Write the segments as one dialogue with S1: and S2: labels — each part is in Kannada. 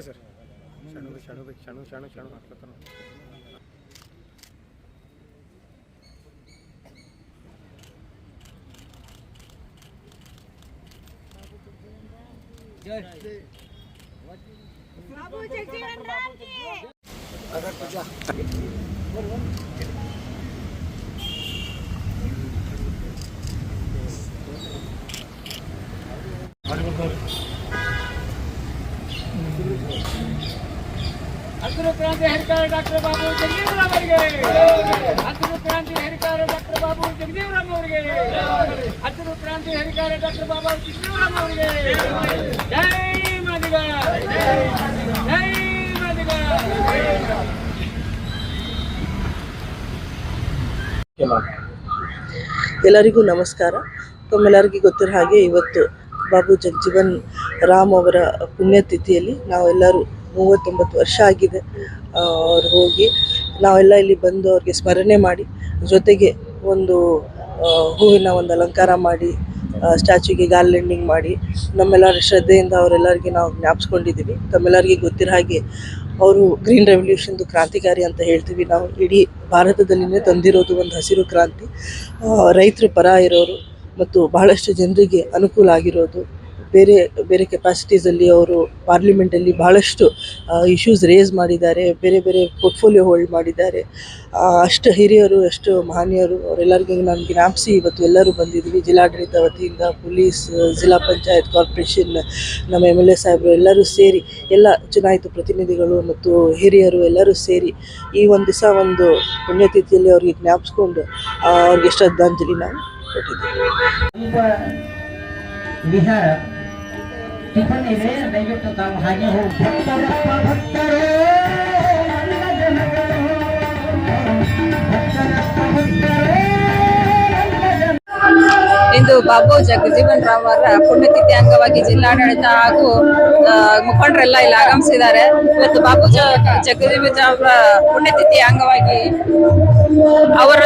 S1: ಸರ್ ಶಣು ಶಣು ಶಣು ಶಣು ಶಣು ಹಾಕ್ಲತ್ತಾನ
S2: ಹಸಿರು ಕ್ರಾಂತಿ ಹರಿಕಾರ ಡಾಕ್ಟರ್ ಬಾಬು ಜಗದೀವರಾಮ್ ಅವರಿಗೆ ಹಸಿರು ಕ್ರಾಂತಿ ಹರಿಕಾರ ಡಾಕ್ಟರ್ ಬಾಬು ಜಗದೀವರಾಮ್ ಅವರಿಗೆ ಹಸಿರು ಕ್ರಾಂತಿ ಹರಿಕಾರ ಡಾಕ್ಟರ್ ಬಾಬು ಜಗದೀವರಾಮ್ ಅವರಿಗೆ ಜೈ ಜೈ
S3: ಎಲ್ಲರಿಗೂ ನಮಸ್ಕಾರ. ತಮ್ಮೆಲ್ಲರಿಗೂ ಗೊತ್ತಿರೋ ಹಾಗೆ ಇವತ್ತು ಬಾಬು ಜಗಜೀವನ್ ರಾಮ್ ಅವರ ಪುಣ್ಯತಿಥಿಯಲ್ಲಿ ನಾವೆಲ್ಲರೂ ಮೂವತ್ತೊಂಬತ್ತು ವರ್ಷ ಆಗಿದೆ ಅವ್ರು ಹೋಗಿ. ನಾವೆಲ್ಲ ಇಲ್ಲಿ ಬಂದು ಅವ್ರಿಗೆ ಸ್ಮರಣೆ ಮಾಡಿ, ಜೊತೆಗೆ ಒಂದು ಹೂವಿನ ಒಂದು ಅಲಂಕಾರ ಮಾಡಿ ಸ್ಟ್ಯಾಚ್ಯೂಗೆ ಗಾರ್ಲೆಂಡಿಂಗ್ ಮಾಡಿ, ನಮ್ಮೆಲ್ಲರ ಶ್ರದ್ಧೆಯಿಂದ ಅವರೆಲ್ಲರಿಗೆ ನಾವು ಜ್ಞಾಪಿಸ್ಕೊಂಡಿದ್ದೀವಿ. ತಮ್ಮೆಲ್ಲರಿಗೆ ಗೊತ್ತಿರೋ ಹಾಗೆ ಅವರು ಗ್ರೀನ್ ರೆವಲ್ಯೂಷನ್ದು ಕ್ರಾಂತಿಕಾರಿ ಅಂತ ಹೇಳ್ತೀವಿ. ನಾವು ಇಡೀ ಭಾರತದಲ್ಲಿನೇ ತಂದಿರೋದು ಒಂದು ಹಸಿರು ಕ್ರಾಂತಿ. ರೈತರ ಪರ ಇರೋರು ಮತ್ತು ಬಹಳಷ್ಟು ಜನರಿಗೆ ಅನುಕೂಲ ಆಗಿರೋದು ಬೇರೆ ಬೇರೆ ಕೆಪಾಸಿಟೀಸಲ್ಲಿ ಅವರು ಪಾರ್ಲಿಮೆಂಟಲ್ಲಿ ಬಹಳಷ್ಟು ಇಶ್ಯೂಸ್ ರೇಸ್ ಮಾಡಿದ್ದಾರೆ, ಬೇರೆ ಬೇರೆ ಪೋರ್ಟ್ಫೋಲಿಯೋ ಹೋಲ್ಡ್ ಮಾಡಿದ್ದಾರೆ. ಅಷ್ಟು ಹಿರಿಯರು, ಅಷ್ಟು ಮಹನೀಯರು, ಅವರೆಲ್ಲರಿಗೂ ನಾನು ಜ್ಞಾಪಿಸಿ ಇವತ್ತು ಎಲ್ಲರೂ ಬಂದಿದ್ದೀವಿ. ಜಿಲ್ಲಾಡಳಿತ ವತಿಯಿಂದ ಪೊಲೀಸ್, ಜಿಲ್ಲಾ ಪಂಚಾಯತ್ ಕಾರ್ಪೊರೇಷನ್ ನಮ್ಮ ಎಂ ಎಲ್ ಎ ಸಾಹೇಬರು ಎಲ್ಲರೂ ಸೇರಿ, ಎಲ್ಲ ಚುನಾಯಿತ ಪ್ರತಿನಿಧಿಗಳು ಮತ್ತು ಹಿರಿಯರು ಎಲ್ಲರೂ ಸೇರಿ ಈ ಒಂದು ದಿವಸ ಒಂದು ಪುಣ್ಯತಿಥಿಯಲ್ಲಿ ಅವ್ರಿಗೆ ಜ್ಞಾಪಿಸ್ಕೊಂಡು ಅವ್ರಿಗೆ ಶ್ರದ್ಧಾಂಜಲಿ ನಾವು ಕೊಟ್ಟಿದ್ದೀವಿ
S4: ವಿಹಾರ ಟಿಫನ್ ಇದೆ ದಯವಿಟ್ಟು ತಾವು ಹಾಗೆ ಹೋಗಿ ಭಕ್ತರೇ.
S5: ಇಂದು ಬಾಬು ಜಗಜೀವನ್ ರಾಮ್ ಅವರ ಪುಣ್ಯತಿಥಿ ಅಂಗವಾಗಿ ಜಿಲ್ಲಾಡಳಿತ ಹಾಗೂ ಮುಖಂಡರೆಲ್ಲ ಇಲ್ಲಿ ಆಗಮಿಸಿದ್ದಾರೆ. ಇವತ್ತು ಬಾಬು ಜಗ ಜಗಜೀವನ್ ರಾಮ್ ಅವರ ಪುಣ್ಯತಿಥಿ ಅಂಗವಾಗಿ ಅವರ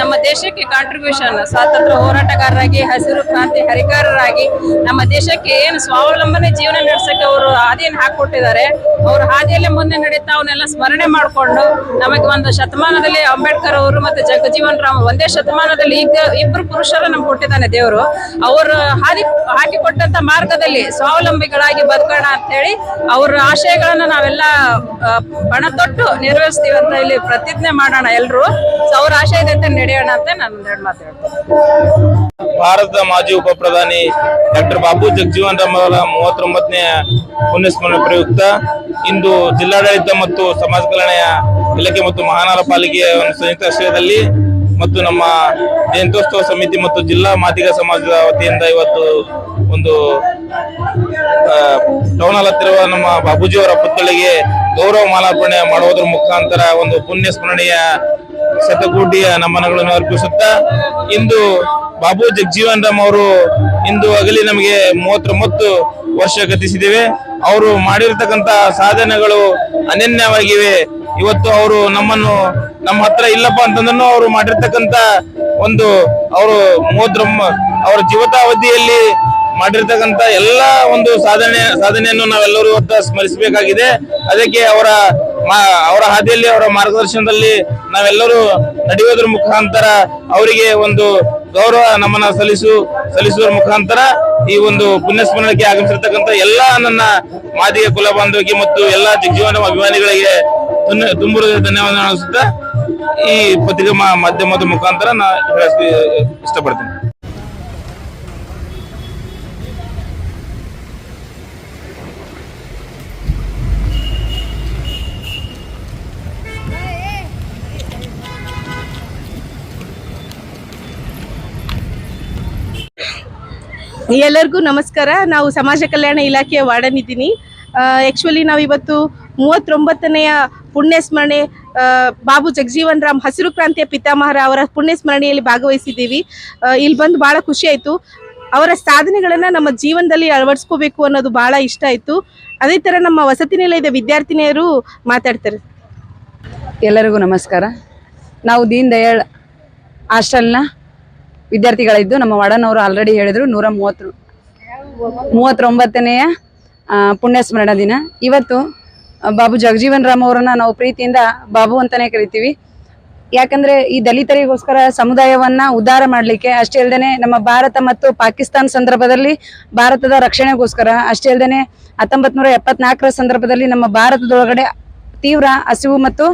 S5: ನಮ್ಮ ದೇಶಕ್ಕೆ ಕಾಂಟ್ರಿಬ್ಯೂಷನ್ ಸ್ವಾತಂತ್ರ್ಯ ಹೋರಾಟಗಾರರಾಗಿ, ಹಸಿರು ಕ್ರಾಂತಿ ಹರಿಕಾರರಾಗಿ ನಮ್ಮ ದೇಶಕ್ಕೆ ಏನು ಸ್ವಾವಲಂಬನೆ ಜೀವನ ನಡೆಸಕ್ಕೆ ಅವರು ಹಾದಿಯನ್ನು ಹಾಕೊಟ್ಟಿದ್ದಾರೆ ಅವ್ರ ಹಾದಿಯಲ್ಲೇ ಮುಂದೆ ನಡೀತಾ ಅವನ್ನೆಲ್ಲ ಸ್ಮರಣೆ ಮಾಡಿಕೊಂಡು ನಮಗೆ ಒಂದು ಶತಮಾನದಲ್ಲಿ ಅಂಬೇಡ್ಕರ್ ಅವರು ಮತ್ತೆ ಜಗಜೀವನ್ ರಾಮ್ ಒಂದೇ ಶತಮಾನದಲ್ಲಿ ಈಗ ಇಬ್ಬರು ಪುರುಷರು ನಮ್ಗೆ ಕೊಟ್ಟಿದ್ದಾನೆ. ದೇವರು, ಅವರು ಹಾದಿ ಹಾಕಿಕೊಟ್ಟಂತ ಮಾರ್ಗದಲ್ಲಿ ಸ್ವಾವಲಂಬಿಗಳಾಗಿ ಬದುಕೋಣ ಅಂತ ಹೇಳಿ ಅವರ ಆಶಯಗಳನ್ನ ನಾವೆಲ್ಲ ಪಣ ತೊಟ್ಟು ನೆರವೇರಿಸ್ತೀವಿ ಅಂತ ಇಲ್ಲಿ ಪ್ರತಿಜ್ಞೆ ಮಾಡೋಣ ಎಲ್ಲರೂ ಅವ್ರ ಆಶಯದಂತೆ ನಡೆಯೋಣ ಅಂತ ನಾನು ಒಂದೆರಡು ಮಾತು ಹೇಳ್ತೀನಿ.
S6: ಭಾರತದ ಮಾಜಿ ಉಪ ಪ್ರಧಾನಿ ಡಾಕ್ಟರ್ ಬಾಬು ಜಗಜೀವನ್ ರಾಮ್ ಅವರ ಮೂವತ್ತೊಂಬತ್ತನೇ ಪುಣ್ಯಸ್ಮರಣೆ ಪ್ರಯುಕ್ತ ಇಂದು ಜಿಲ್ಲಾಡಳಿತ ಮತ್ತು ಸಮಾಜ ಕಲ್ಯಾಣ ಇಲಾಖೆ ಮತ್ತು ಮಹಾನಗರ ಪಾಲಿಕೆಯ ಒಂದು ಸಂಯುಕ್ತ ಆಶ್ರಯದಲ್ಲಿ ಮತ್ತು ನಮ್ಮ ಜಯಂತ್ಯೋತ್ಸವ ಸಮಿತಿ ಮತ್ತು ಜಿಲ್ಲಾ ಮಾದಿಗ ಸಮಾಜದ ವತಿಯಿಂದ ಇವತ್ತು ಒಂದು ಟೌನ್ ಹತ್ತಿರುವ ನಮ್ಮ ಬಾಬೂಜಿಯವರ ಪುತ್ಥಳಿಗೆ ಗೌರವ ಮಾಲಾರ್ಪಣೆ ಮಾಡುವುದರ ಮುಖಾಂತರ ಒಂದು ಪುಣ್ಯ ಸ್ಮರಣೆಯ ಶತಕೋಟಿಯ ನಮನಗಳನ್ನು ಅರ್ಪಿಸುತ್ತಾ, ಇಂದು ಬಾಬು ಜಗಜೀವನ್ ರಾಮ್ ಅವರು ಇಂದು ಅಗಲಿ ನಮಗೆ ಮೂವತ್ತೊಂಬತ್ತು ವರ್ಷ ಗತಿಸಿದ್ದೇವೆ ಅವರು ಮಾಡಿರ್ತಕ್ಕಂತ ಸಾಧನೆಗಳು ಅನನ್ಯವಾಗಿವೆ. ಇವತ್ತು ಅವರು ನಮ್ಮನ್ನು ನಮ್ಮ ಹತ್ರ ಇಲ್ಲಪ್ಪ ಅಂತಂದ್ರೂ ಅವರು ಮಾಡಿರ್ತಕ್ಕಂತ ಒಂದು ಅವರು ಮೂವತ್ತರ ಅವರ ಜೀವಿತಾವಧಿಯಲ್ಲಿ ಮಾಡಿರ್ತಕ್ಕಂತ ಎಲ್ಲ ಒಂದು ಸಾಧನೆ, ಸಾಧನೆಯನ್ನು ನಾವೆಲ್ಲರೂ ಇವತ್ತು ಸ್ಮರಿಸಬೇಕಾಗಿದೆ. ಅದಕ್ಕೆ ಅವರ ಅವರ ಹಾದಿಯಲ್ಲಿ, ಅವರ ಮಾರ್ಗದರ್ಶನದಲ್ಲಿ ನಾವೆಲ್ಲರೂ ನಡೆಯೋದ್ರ ಮುಖಾಂತರ ಅವರಿಗೆ ಒಂದು ಗೌರವ ನಮ್ಮನ್ನ ಸಲ್ಲಿಸು ಸಲ್ಲಿಸುವ ಮುಖಾಂತರ ಈ ಒಂದು ಪುಣ್ಯಸ್ಮರಣಕ್ಕೆ ಆಗಮಿಸಿರ್ತಕ್ಕಂಥ ಎಲ್ಲಾ ನನ್ನ ಮಾದಿಗೆ ಕುಲ ಬಾಂಧವಿಗೆ ಮತ್ತು ಎಲ್ಲ ಜಗಜೀವನ ಅಭಿಮಾನಿಗಳಿಗೆ ತುಂಬಿರುವ ಧನ್ಯವಾದ ಅನಿಸುತ್ತಾ ಈ ಪತ್ರಿಕಾ ಮಾಧ್ಯಮದ ಮುಖಾಂತರ ನಾ ಇಷ್ಟಪಡ್ತೀನಿ.
S7: ಎಲ್ಲರಿಗೂ ನಮಸ್ಕಾರ. ನಾವು ಸಮಾಜ ಕಲ್ಯಾಣ ಇಲಾಖೆಯ ವಾರ್ಡನ್ ಇದ್ದೀನಿ. ಆ್ಯಕ್ಚುಲಿ ನಾವು ಇವತ್ತು ಮೂವತ್ತೊಂಬತ್ತನೆಯ ಪುಣ್ಯ ಸ್ಮರಣೆ ಬಾಬು ಜಗಜೀವನ್ ರಾಮ್ ಹಸಿರು ಕ್ರಾಂತಿಯ ಪಿತಾಮಹರ ಅವರ ಪುಣ್ಯ ಸ್ಮರಣೆಯಲ್ಲಿ ಭಾಗವಹಿಸಿದ್ದೀವಿ ಇಲ್ಲಿ ಬಂದು ಭಾಳ ಖುಷಿ ಆಯಿತು. ಅವರ ಸಾಧನೆಗಳನ್ನು ನಮ್ಮ ಜೀವನದಲ್ಲಿ ಅಳವಡಿಸ್ಕೋಬೇಕು ಅನ್ನೋದು ಭಾಳ ಇಷ್ಟ ಆಯಿತು. ಅದೇ ಥರ ನಮ್ಮ ವಸತಿ ನಿಲಯದ ವಿದ್ಯಾರ್ಥಿನಿಯರು ಮಾತಾಡ್ತಾರೆ.
S8: ಎಲ್ಲರಿಗೂ ನಮಸ್ಕಾರ. ನಾವು ದೀನ್ ದಯಾಳ್ ಹಾಸ್ಟೆಲ್ನ ವಿದ್ಯಾರ್ಥಿಗಳಿದ್ದು ನಮ್ಮ ವಾರ್ಡನ್ ಅವರು ಆಲ್ರೆಡಿ ಹೇಳಿದ್ರು, ನೂರ ಮೂವತ್ತು ಮೂವತ್ತೊಂಬತ್ತನೆಯ ಪುಣ್ಯ ಸ್ಮರಣ ದಿನ. ಇವತ್ತು ಬಾಬು ಜಗಜೀವನ್ ರಾಮ್ ಅವರನ್ನ ನಾವು ಪ್ರೀತಿಯಿಂದ ಬಾಬು ಅಂತಾನೆ ಕರಿತೀವಿ. ಯಾಕಂದ್ರೆ ಈ ದಲಿತರಿಗೋಸ್ಕರ ಸಮುದಾಯವನ್ನ ಉದ್ಧಾರ ಮಾಡಲಿಕ್ಕೆ, ಅಷ್ಟೇ ಅಲ್ಲದೆ ನಮ್ಮ ಭಾರತ ಮತ್ತು ಪಾಕಿಸ್ತಾನ ಸಂದರ್ಭದಲ್ಲಿ ಭಾರತದ ರಕ್ಷಣೆಗೋಸ್ಕರ, ಅಷ್ಟೇ ಅಲ್ಲದೆ ಹತ್ತೊಂಬತ್ ನೂರ ಸಂದರ್ಭದಲ್ಲಿ ನಮ್ಮ ಭಾರತದೊಳಗಡೆ ತೀವ್ರ ಹಸಿವು ಮತ್ತು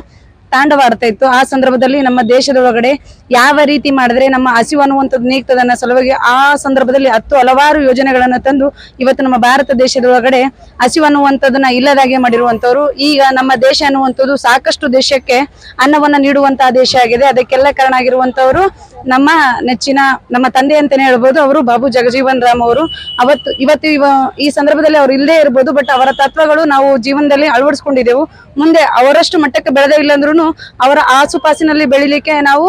S8: ತಾಂಡವಾಡ್ತಾ ಇತ್ತು. ಆ ಸಂದರ್ಭದಲ್ಲಿ ನಮ್ಮ ದೇಶದೊಳಗಡೆ ಯಾವ ರೀತಿ ಮಾಡಿದ್ರೆ ನಮ್ಮ ಹಸಿವು ಅನ್ನುವಂಥದ್ದು ನೀಗ್ತದನ್ನ ಸಲುವಾಗಿ ಆ ಸಂದರ್ಭದಲ್ಲಿ ಹತ್ತು ಹಲವಾರು ಯೋಜನೆಗಳನ್ನ ತಂದು ಇವತ್ತು ನಮ್ಮ ಭಾರತ ದೇಶದೊಳಗಡೆ ಹಸಿವು ಅನ್ನುವಂಥದ್ದನ್ನ ಇಲ್ಲದಾಗೆ ಮಾಡಿರುವಂತವ್ರು ಈಗ ನಮ್ಮ ದೇಶ ಅನ್ನುವಂಥದ್ದು ಸಾಕಷ್ಟು ದೇಶಕ್ಕೆ ಅನ್ನವನ್ನ ನೀಡುವಂತಹ ದೇಶ ಆಗಿದೆ. ಅದಕ್ಕೆಲ್ಲ ಕಾರಣ ಆಗಿರುವಂತವರು ನಮ್ಮ ನೆಚ್ಚಿನ, ನಮ್ಮ ತಂದೆ ಅಂತಾನೆ ಹೇಳ್ಬೋದು, ಅವರು ಬಾಬು ಜಗಜೀವನ್ ರಾಮ್ ಅವರು. ಅವತ್ತು, ಇವತ್ತು ಇವ, ಈ ಸಂದರ್ಭದಲ್ಲಿ ಅವ್ರು ಇಲ್ಲದೆ ಇರ್ಬೋದು, ಬಟ್ ಅವರ ತತ್ವಗಳು ನಾವು ಜೀವನದಲ್ಲಿ ಅಳವಡಿಸ್ಕೊಂಡಿದ್ದೆವು. ಮುಂದೆ ಅವರಷ್ಟು ಮಟ್ಟಕ್ಕೆ ಬೆಳೆದೇ ಇಲ್ಲ ಅಂದ್ರೂ ಅವರ ಆಸುಪಾಸಿನಲ್ಲಿ ಬೆಳಿಲಿಕ್ಕೆ ನಾವು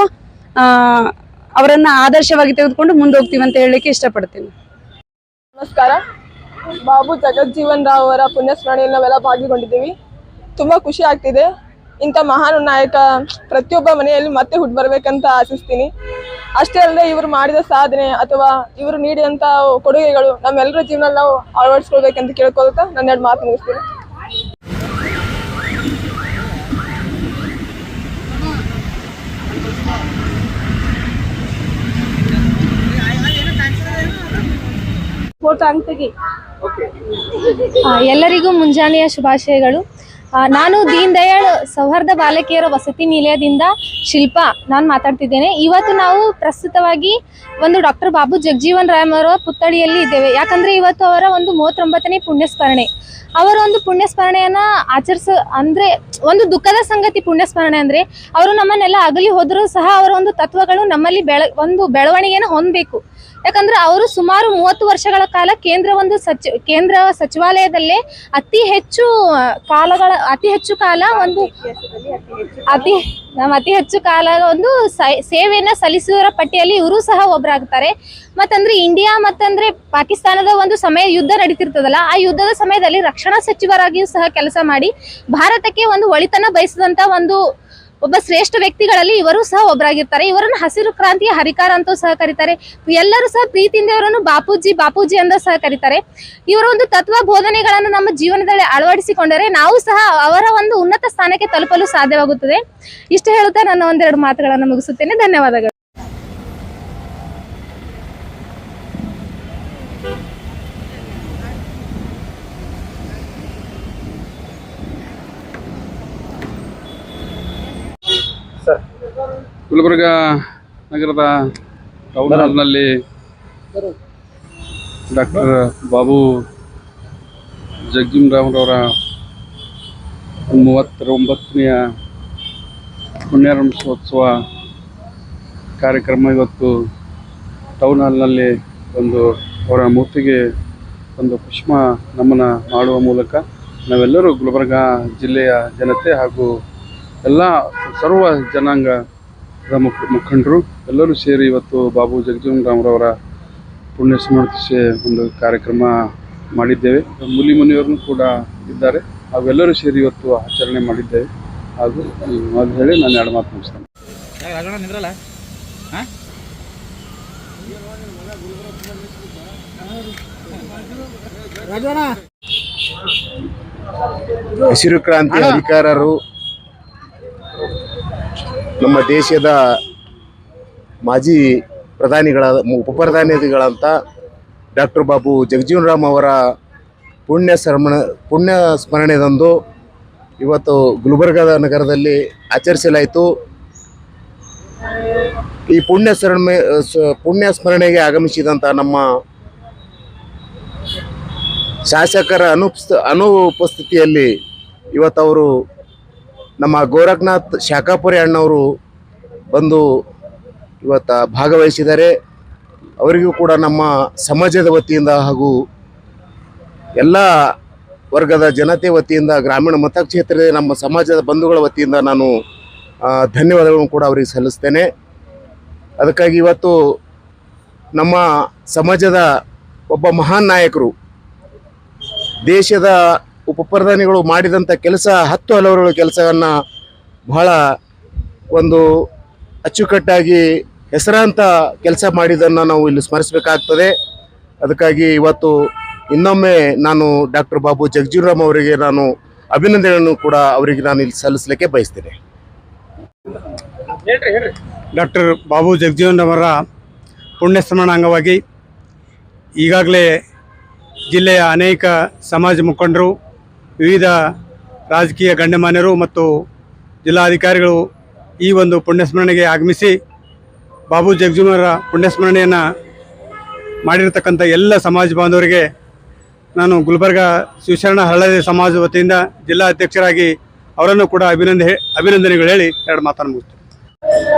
S8: ಅವರನ್ನ ಆದರ್ಶವಾಗಿ ತೆಗೆದುಕೊಂಡು ಮುಂದೆ ಹೋಗ್ತೀವಿ ಅಂತ ಹೇಳಲಿಕ್ಕೆ ಇಷ್ಟಪಡ್ತೀನಿ.
S9: ನಮಸ್ಕಾರ. ಬಾಬು ಜಗಜ್ಜೀವನ್ ರಾವ್ ಅವರ ಪುಣ್ಯಸ್ಮರಣೆಯಲ್ಲಿ ನಾವೆಲ್ಲ ಭಾಗಿಗೊಂಡಿದ್ದೀವಿ. ತುಂಬ ಖುಷಿ ಆಗ್ತಿದೆ. ಇಂಥ ಮಹಾನ್ ನಾಯಕ ಪ್ರತಿಯೊಬ್ಬ ಮನೆಯಲ್ಲಿ ಮತ್ತೆ ಹುಟ್ಟು ಬರಬೇಕಂತ ಆಶಿಸ್ತೀನಿ. ಅಷ್ಟೇ ಅಲ್ಲದೆ ಇವರು ಮಾಡಿದ ಸಾಧನೆ ಅಥವಾ ಇವರು ನೀಡಿದಂಥ ಕೊಡುಗೆಗಳು ನಮ್ಮೆಲ್ಲರ ಜೀವನ ನಾವು ಅಳವಡಿಸ್ಕೊಳ್ಬೇಕಂತ ಕೇಳ್ಕೊಳ್ತಾ ನನ್ನ ಎರಡು ಮಾತು ಮುಗಿಸ್ತೀನಿ.
S7: ಫೋಟೋ ಹಂಗ್ ತೆಗಿ
S10: ಆ, ಎಲ್ಲರಿಗೂ ಮುಂಜಾನೆಯ ಶುಭಾಶಯಗಳು. ಆ, ನಾನು ದೀನ್ ದಯಾಳ್ ಸೌಹಾರ್ದ ಬಾಲಕಿಯರ ವಸತಿ ನಿಲಯದಿಂದ ಶಿಲ್ಪಾ ನಾನು ಮಾತಾಡ್ತಿದ್ದೇನೆ. ಇವತ್ತು ನಾವು ಪ್ರಸ್ತುತವಾಗಿ ಒಂದು ಡಾಕ್ಟರ್ ಬಾಬು ಜಗಜೀವನ್ ರಾಮ್ ಅವರ ಪುತ್ಥಳಿಯಲ್ಲಿ ಇದ್ದೇವೆ. ಯಾಕಂದ್ರೆ ಇವತ್ತು ಅವರ ಒಂದು ಮೂವತ್ತೊಂಬತ್ತನೇ ಪುಣ್ಯಸ್ಮರಣೆ. ಅವರ ಒಂದು ಪುಣ್ಯಸ್ಮರಣೆಯನ್ನ ಆಚರಿಸ ಅಂದ್ರೆ ಒಂದು ದುಃಖದ ಸಂಗತಿ ಪುಣ್ಯಸ್ಮರಣೆ ಅಂದ್ರೆ ಅವರು ನಮ್ಮನ್ನೆಲ್ಲ ಅಗಲಿ ಹೋದರೂ ಸಹ ಅವರ ಒಂದು ತತ್ವಗಳು ನಮ್ಮಲ್ಲಿ ಬೆಳ ಒಂದು ಬೆಳವಣಿಗೆಯನ್ನು ಹೊಂದಬೇಕು. ಯಾಕಂದ್ರೆ ಅವರು ಸುಮಾರು ಮೂವತ್ತು ವರ್ಷಗಳ ಕಾಲ ಕೇಂದ್ರ ಒಂದು ಸಚಿವ ಕೇಂದ್ರ ಸಚಿವಾಲಯದಲ್ಲೇ ಅತಿ ಹೆಚ್ಚು ಕಾಲಗಳ, ಅತಿ ಹೆಚ್ಚು ಕಾಲ ಒಂದು ಅತಿ, ನಮ್ಮ ಅತಿ ಹೆಚ್ಚು ಕಾಲ ಒಂದು ಸೇವೆಯನ್ನ ಸಲ್ಲಿಸುವರ ಪಟ್ಟಿಯಲ್ಲಿ ಇವರು ಸಹ ಒಬ್ಬರಾಗ್ತಾರೆ ಮತ್ತಂದ್ರೆ ಇಂಡಿಯಾ ಮತ್ತಂದ್ರೆ ಪಾಕಿಸ್ತಾನದ ಒಂದು ಸಮಯ ಯುದ್ಧ ನಡೀತಿರ್ತದಲ್ಲ, ಆ ಯುದ್ಧದ ಸಮಯದಲ್ಲಿ ರಕ್ಷಣಾ ಸಚಿವರಾಗಿಯೂ ಸಹ ಕೆಲಸ ಮಾಡಿ, ಭಾರತಕ್ಕೆ ಒಂದು ಒಳಿತನ ಬಯಸಿದಂತ ಒಂದು ಒಬ್ಬ ಶ್ರೇಷ್ಠ ವ್ಯಕ್ತಿಗಳಲ್ಲಿ ಇವರು ಸಹ ಒಬ್ಬರಾಗಿರ್ತಾರೆ ಇವರನ್ನು ಹಸಿರು ಕ್ರಾಂತಿಯ ಹರಿಕಾರ ಅಂತೂ ಸಹ ಕರೀತಾರೆ. ಎಲ್ಲರೂ ಸಹ ಪ್ರೀತಿಯಿಂದ ಇವರನ್ನು ಬಾಪೂಜಿ ಬಾಪೂಜಿ ಅಂತ ಸಹ ಕರೀತಾರೆ. ಇವರ ಒಂದು ತತ್ವ ಬೋಧನೆಗಳನ್ನು ನಮ್ಮ ಜೀವನದಲ್ಲಿ ಅಳವಡಿಸಿಕೊಂಡರೆ ನಾವು ಸಹ ಅವರ ಒಂದು ಉನ್ನತ ಸ್ಥಾನಕ್ಕೆ ತಲುಪಲು ಸಾಧ್ಯವಾಗುತ್ತದೆ. ಇಷ್ಟು ಹೇಳುತ್ತಾ ನನ್ನ ಒಂದೆರಡು ಮಾತುಗಳನ್ನು ಮುಗಿಸುತ್ತೇನೆ. ಧನ್ಯವಾದಗಳು.
S11: ಗುಲ್ಬರ್ಗ ನಗರದ ಟೌನ್ ಹಾಲ್ನಲ್ಲಿ ಡಾಕ್ಟರ್ ಬಾಬು ಜಗಜೀವನ್ ಮೂವತ್ತರ ಒಂಬತ್ತನೆಯ ಪುಣ್ಯಾರಂಭೋತ್ಸವ ಕಾರ್ಯಕ್ರಮ ಇವತ್ತು ಟೌನ್ ಹಾಲ್ನಲ್ಲಿ ಒಂದು ಅವರ ಮೂರ್ತಿಗೆ ಒಂದು ಪುಷ್ಪ ನಮನ ಮಾಡುವ ಮೂಲಕ ನಾವೆಲ್ಲರೂ ಗುಲ್ಬರ್ಗ ಜಿಲ್ಲೆಯ ಜನತೆ ಹಾಗೂ ಎಲ್ಲ ಸರ್ವ ಮುಖ ಮುಖಂಡರು ಎಲ್ಲರೂ ಸೇರಿ ಇವತ್ತು ಬಾಬು ಜಗಜೀವನ್ ರಾಮ್ರವರ ಪುಣ್ಯ ಸ್ಮರಿಸಿ ಒಂದು ಕಾರ್ಯಕ್ರಮ ಮಾಡಿದ್ದೇವೆ. ಮುಲಿ ಮುನಿಯವರು ಕೂಡ ಇದ್ದಾರೆ. ಅವೆಲ್ಲರೂ ಸೇರಿ ಇವತ್ತು ಆಚರಣೆ ಮಾಡಿದ್ದೇವೆ. ಹಾಗೂ ಅದು ಹೇಳಿ ನಾನು ಎರಡು ಮಾತು ಮುಗಿಸ್ತೇನೆ.
S12: ಹಸಿರು ಕ್ರಾಂತಿ ಅಧಿಕಾರರು ನಮ್ಮ ದೇಶದ ಮಾಜಿ ಪ್ರಧಾನಿಗಳಾದ ಉಪ ಪ್ರಧಾನಿಗಳಂತ ಡಾಕ್ಟರ್ ಬಾಬು ಜಗಜೀವನ್ ರಾಮ್ ಅವರ ಪುಣ್ಯ ಸ್ಮರಣ, ಪುಣ್ಯ ಸ್ಮರಣೆದಂದು ಇವತ್ತು ಗುಲ್ಬರ್ಗದ ನಗರದಲ್ಲಿ ಆಚರಿಸಲಾಯಿತು. ಈ ಪುಣ್ಯ ಸ್ಮರಣೆ ಪುಣ್ಯ ಸ್ಮರಣೆಗೆ ಆಗಮಿಸಿದಂಥ ನಮ್ಮ ಶಾಸಕರ ಅನುಪಸ್ಥ, ಅನುಪಸ್ಥಿತಿಯಲ್ಲಿ ಇವತ್ತವರು ನಮ್ಮ ಗೋರಖ್ನಾಥ್ ಶಾಖಾಪುರಿ ಅಣ್ಣವರು ಬಂದು ಇವತ್ತು ಭಾಗವಹಿಸಿದ್ದಾರೆ. ಅವರಿಗೂ ಕೂಡ ನಮ್ಮ ಸಮಾಜದ ವತಿಯಿಂದ ಹಾಗೂ ಎಲ್ಲ ವರ್ಗದ ಜನತೆ ವತಿಯಿಂದ, ಗ್ರಾಮೀಣ ಮತಕ್ಷೇತ್ರದ ನಮ್ಮ ಸಮಾಜದ ಬಂಧುಗಳ ವತಿಯಿಂದ ನಾನು ಧನ್ಯವಾದಗಳನ್ನು ಕೂಡ ಅವರಿಗೆ ಸಲ್ಲಿಸ್ತೇನೆ. ಅದಕ್ಕಾಗಿ ಇವತ್ತು ನಮ್ಮ ಸಮಾಜದ ಒಬ್ಬ ಮಹಾನ್ ನಾಯಕರು, ದೇಶದ ಉಪ ಪ್ರಧಾನಿಗಳು ಮಾಡಿದಂಥ ಕೆಲಸ ಹತ್ತು ಹಲವರುಗಳ ಕೆಲಸವನ್ನು ಬಹಳ ಒಂದು ಅಚ್ಚುಕಟ್ಟಾಗಿ ಹೆಸರಾಂತ ಕೆಲಸ ಮಾಡಿದ್ದನ್ನು ನಾವು ಇಲ್ಲಿ ಸ್ಮರಿಸಬೇಕಾಗ್ತದೆ. ಅದಕ್ಕಾಗಿ ಇವತ್ತು ಇನ್ನೊಮ್ಮೆ ನಾನು ಡಾಕ್ಟರ್ ಬಾಬು ಜಗಜೀವರಾಮ್ ಅವರಿಗೆ ನಾನು ಅಭಿನಂದನೆಯನ್ನು ಕೂಡ ಅವರಿಗೆ ನಾನು ಇಲ್ಲಿ ಸಲ್ಲಿಸಲಿಕ್ಕೆ ಬಯಸ್ತೇನೆ.
S11: ಡಾಕ್ಟರ್ ಬಾಬು ಜಗಜೀವನ್ ಅವರ ಪುಣ್ಯಸ್ಮರಣ ಅಂಗವಾಗಿ ಈಗಾಗಲೇ ಜಿಲ್ಲೆಯ ಅನೇಕ ಸಮಾಜ ಮುಖಂಡರು ವಿವಿಧ ರಾಜಕೀಯ ಗಣ್ಯಮಾನ್ಯರು ಮತ್ತು ಜಿಲ್ಲಾಧಿಕಾರಿಗಳು ಈ ಒಂದು ಪುಣ್ಯಸ್ಮರಣೆಗೆ ಆಗಮಿಸಿ ಬಾಬು ಜಗಜೀವನರ ಪುಣ್ಯಸ್ಮರಣೆಯನ್ನು ಮಾಡಿರ್ತಕ್ಕಂಥ ಎಲ್ಲ ಸಮಾಜ ಬಾಂಧವರಿಗೆ ನಾನು ಗುಲ್ಬರ್ಗ ಶಿವಶರಣ ಹಳ್ಳದ ಸಮಾಜ ವತಿಯಿಂದ ಜಿಲ್ಲಾ ಅಧ್ಯಕ್ಷರಾಗಿ ಅವರನ್ನು ಕೂಡ ಅಭಿನಂದ ಅಭಿನಂದನೆಗಳು ಹೇಳಿ ಎರಡು ಮಾತನ್ನು ಮುಗಿಸ್ತೀನಿ.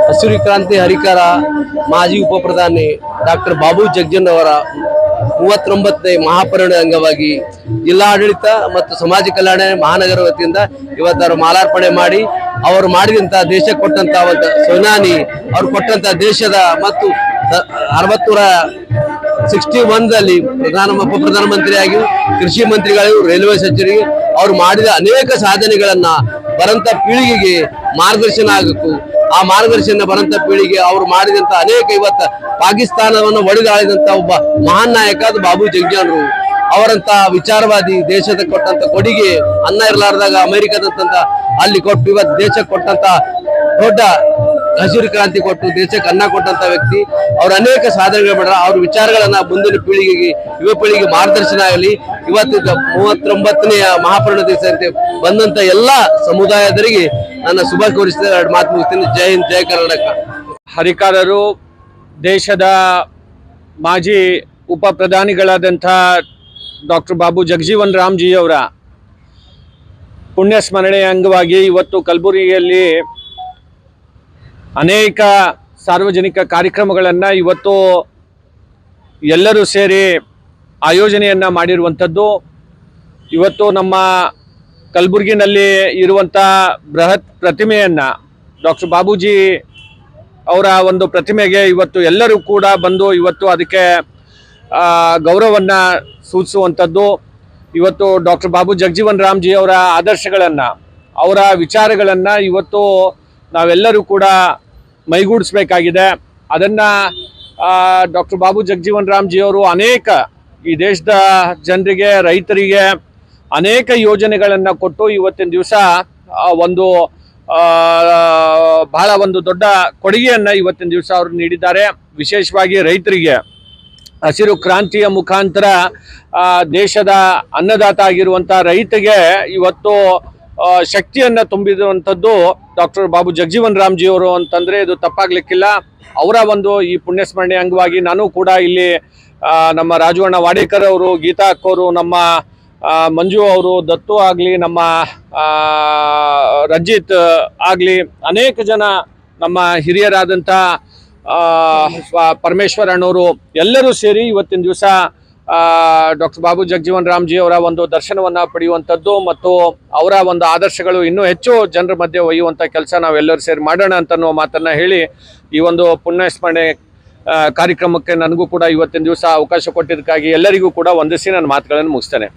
S13: ಹಸಿರು ಕ್ರಾಂತಿ ಹರಿಕಾರ ಮಾಜಿ ಉಪ ಪ್ರಧಾನಿ ಡಾಕ್ಟರ್ ಬಾಬು ಜಗ್ಜನ್ ಅವರ ಮೂವತ್ತೊಂಬತ್ತನೇ ಮಹಾಪರಿಣಯ ಅಂಗವಾಗಿ ಜಿಲ್ಲಾಡಳಿತ ಮತ್ತು ಸಮಾಜ ಕಲ್ಯಾಣ ಮಹಾನಗರ ವತಿಯಿಂದ ಇವತ್ತರ ಮಾಲಾರ್ಪಣೆ ಮಾಡಿ ಅವರು ಮಾಡಿದಂತ ದೇಶಕ್ಕೆ ಕೊಟ್ಟಂತ ಒಂದು ಸೋನಾನಿ, ಅವ್ರು ಕೊಟ್ಟಂತ ದೇಶದ ಮತ್ತು ಅರವತ್ತೂರ ಸಿಕ್ಸ್ಟಿ ಒನ್ದಲ್ಲಿ ಪ್ರಧಾನ ಉಪ ಪ್ರಧಾನಮಂತ್ರಿಯಾಗಿ ಕೃಷಿ ಮಂತ್ರಿಗಳು ರೈಲ್ವೆ ಸಚಿವರಿಗೆ ಅವರು ಮಾಡಿದ ಅನೇಕ ಸಾಧನೆಗಳನ್ನ ಬರಂತ ಪೀಳಿಗೆಗೆ ಮಾರ್ಗದರ್ಶನ ಆಗಬೇಕು. ಆ ಮಾರ್ಗದರ್ಶನ ಬರಂತ ಪೀಳಿಗೆ ಅವರು ಮಾಡಿದಂತ ಅನೇಕ ಇವತ್ತ ಪಾಕಿಸ್ತಾನವನ್ನು ಒಡೆದಾಳಿದಂತ ಒಬ್ಬ ಮಹಾನ್ ನಾಯಕ ಅದು ಬಾಬು ಜಗ್ಜಾನ್ರು. ಅವರಂತ ವಿಚಾರವಾದಿ ದೇಶದ ಕೊಟ್ಟಂತ ಕೊಡುಗೆ ಅನ್ನ ಇರಲಾರ್ದಾಗ ಅಮೆರಿಕದಂತ ಅಲ್ಲಿ ಕೊಟ್ಟು ಇವತ್ತು ದೇಶಕ್ಕೆ ಕೊಟ್ಟಂತ ದೊಡ್ಡ ಹಸಿರು ಕ್ರಾಂತಿ ಕೊಟ್ಟು, ದೇಶಕ್ಕೆ ಅನ್ನ ಕೊಟ್ಟಂತ ವ್ಯಕ್ತಿ, ಅವ್ರ ಅನೇಕ ಸಾಧನೆಗಳು ಬೇಡ ಅವ್ರ ವಿಚಾರಗಳನ್ನ ಮುಂದಿನ ಪೀಳಿಗೆಗೆ, ಯುವ ಪೀಳಿಗೆ ಮಾರ್ಗದರ್ಶನ ಆಗಲಿ. ಇವತ್ತು ಮೂವತ್ತೊಂಬತ್ತನೆಯ ಮಹಾಪರ್ಣ ದಿವಸದಂತೆ ಬಂದಂತ ಎಲ್ಲಾ ಸಮುದಾಯದರಿಗೆ ನನ್ನ ಶುಭ ಕೋರಿಸಿದ ಎರಡು ಮಾತು ಮುಗಿಸ್ತೀನಿ. ಜೈ ಹಿಂದ್, ಜೈ ಕರ್ನಾಟಕ.
S14: ಹರಿಕಾರರು, ದೇಶದ ಮಾಜಿ ಉಪ ಪ್ರಧಾನಿಗಳಾದಂಥ ಡಾಕ್ಟರ್ ಬಾಬು ಜಗಜೀವನ್ ರಾಮ್ಜಿಯವರ ಪುಣ್ಯ ಸ್ಮರಣೆಯ ಅಂಗವಾಗಿ ಇವತ್ತು ಕಲಬುರಗಿಯಲ್ಲಿ ಅನೇಕ ಸಾರ್ವಜನಿಕ ಕಾರ್ಯಕ್ರಮಗಳನ್ನು ಇವತ್ತು ಎಲ್ಲರೂ ಸೇರಿ ಆಯೋಜನೆಯನ್ನು ಮಾಡಿರುವಂಥದ್ದು. ಇವತ್ತು ನಮ್ಮ ಕಲಬುರಗಿನಲ್ಲಿ ಇರುವಂಥ ಬೃಹತ್ ಪ್ರತಿಮೆಯನ್ನು ಡಾಕ್ಟರ್ ಬಾಬೂಜಿ ಅವರ ಒಂದು ಪ್ರತಿಮೆಗೆ ಇವತ್ತು ಎಲ್ಲರೂ ಕೂಡ ಬಂದು ಇವತ್ತು ಅದಕ್ಕೆ ಗೌರವವನ್ನು ಸೂಚಿಸುವಂಥದ್ದು. ಇವತ್ತು ಡಾಕ್ಟರ್ ಬಾಬು ಜಗಜೀವನ್ ರಾಮ್ಜಿ ಅವರ ಆದರ್ಶಗಳನ್ನು, ಅವರ ವಿಚಾರಗಳನ್ನು ಇವತ್ತು ನಾವೆಲ್ಲರೂ ಕೂಡ ಮೈಗೂಡಿಸ್ಬೇಕಾಗಿದೆ. ಅದನ್ನು ಡಾಕ್ಟರ್ ಬಾಬು ಜಗಜೀವನ್ ರಾಮ್ಜಿ ಅವರು ಅನೇಕ ಈ ದೇಶದ ಜನರಿಗೆ, ರೈತರಿಗೆ ಅನೇಕ ಯೋಜನೆಗಳನ್ನು ಕೊಟ್ಟು ಇವತ್ತಿನ ದಿವಸ ಒಂದು ಬಹಳ ಒಂದು ದೊಡ್ಡ ಕೊಡುಗೆಯನ್ನು ಇವತ್ತಿನ ದಿವಸ ಅವರು ನೀಡಿದ್ದಾರೆ. ವಿಶೇಷವಾಗಿ ರೈತರಿಗೆ. ಹಸಿರು ಕ್ರಾಂತಿಯ ಮುಖಾಂತರ ದೇಶದ ಅನ್ನದಾತ ಆಗಿರುವಂಥ ರೈತಗೆ ಇವತ್ತು ಶಕ್ತಿಯನ್ನ ತುಂಬಿದಂಥದ್ದು ಡಾಕ್ಟರ್ ಬಾಬು ಜಗಜೀವನ್ ರಾಮ್ಜಿ ಅವರು ಅಂತಂದ್ರೆ ಇದು ತಪ್ಪಾಗ್ಲಿಕ್ಕಿಲ್ಲ. ಅವರ ಒಂದು ಈ ಪುಣ್ಯಸ್ಮರಣೆ ಅಂಗವಾಗಿ ನಾನು ಕೂಡ ಇಲ್ಲಿ ನಮ್ಮ ರಾಜವಣ್ಣ ವಾಡೇಕರ್ ಅವರು, ಗೀತಾ ಅಕ್ಕೋರು, ನಮ್ಮ ಮಂಜು ಅವರು, ದತ್ತು ಆಗಲಿ, ನಮ್ಮ ರಂಜಿತ್ ಆಗಲಿ, ಅನೇಕ ಜನ ನಮ್ಮ ಹಿರಿಯರಾದಂಥ ಪರಮೇಶ್ವರ್ ಅಣ್ಣವರು ಎಲ್ಲರೂ ಸೇರಿ ಇವತ್ತಿನ ದಿವಸ ಡಾಕ್ಟರ್ ಬಾಬು ಜಗಜೀವನ್ ರಾಮ್ಜಿ ಅವರ ಒಂದು ದರ್ಶನವನ್ನ ಪಡೆಯುವಂಥದ್ದು ಮತ್ತು ಅವರ ಒಂದು ಆದರ್ಶಗಳು ಇನ್ನೂ ಹೆಚ್ಚು ಜನರ ಮಧ್ಯೆ ಒಯ್ಯುವಂಥ ಕೆಲಸ ನಾವೆಲ್ಲರೂ ಸೇರಿ ಮಾಡೋಣ ಅಂತ ಅನ್ನೋ ಮಾತನ್ನ ಹೇಳಿ ಈ ಒಂದು ಪುಣ್ಯಸ್ಮರಣೆ ಕಾರ್ಯಕ್ರಮಕ್ಕೆ ನನಗೂ ಕೂಡ ಇವತ್ತಿನ ದಿವಸ ಅವಕಾಶ ಕೊಟ್ಟಿದ್ದಕ್ಕಾಗಿ ಎಲ್ಲರಿಗೂ ಕೂಡ ಒಂದಿಸಿ ನನ್ನ ಮಾತುಗಳನ್ನು ಮುಗಿಸ್ತೇನೆ.